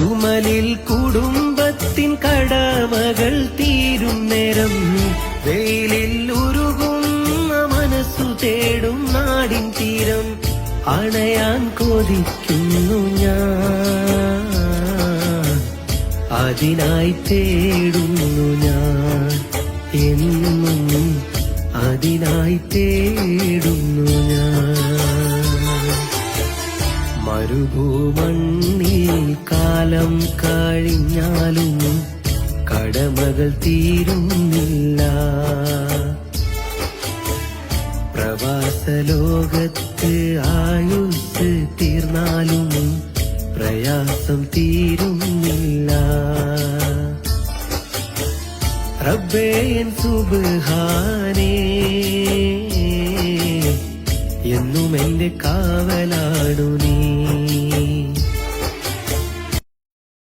ചുമലിൽ കുടുംബത്തിൻ കടമകൾ തീരും നേരം. വെയിലിൽ ഉരുകുന്ന മനസ്സു തേടും നാടിൻ തീരം. അണയാൻ കൊതിക്കുന്നു ഞാൻ. അതിനായി തേടുന്നു ഞാൻ. എന്നും അതിനായി തേടുന്നു ഞാൻ. മരുഭൂമണ്ണിൽ കാലം കഴിഞ്ഞാലും കടമകൾ തീരുന്നില്ല. പ്രവാസ ലോകത്ത് ആയുസ് തീർന്നാലും പ്രയാസം തീരുന്നില്ല. എന്നും എന്റെ കാവലാടു നീ.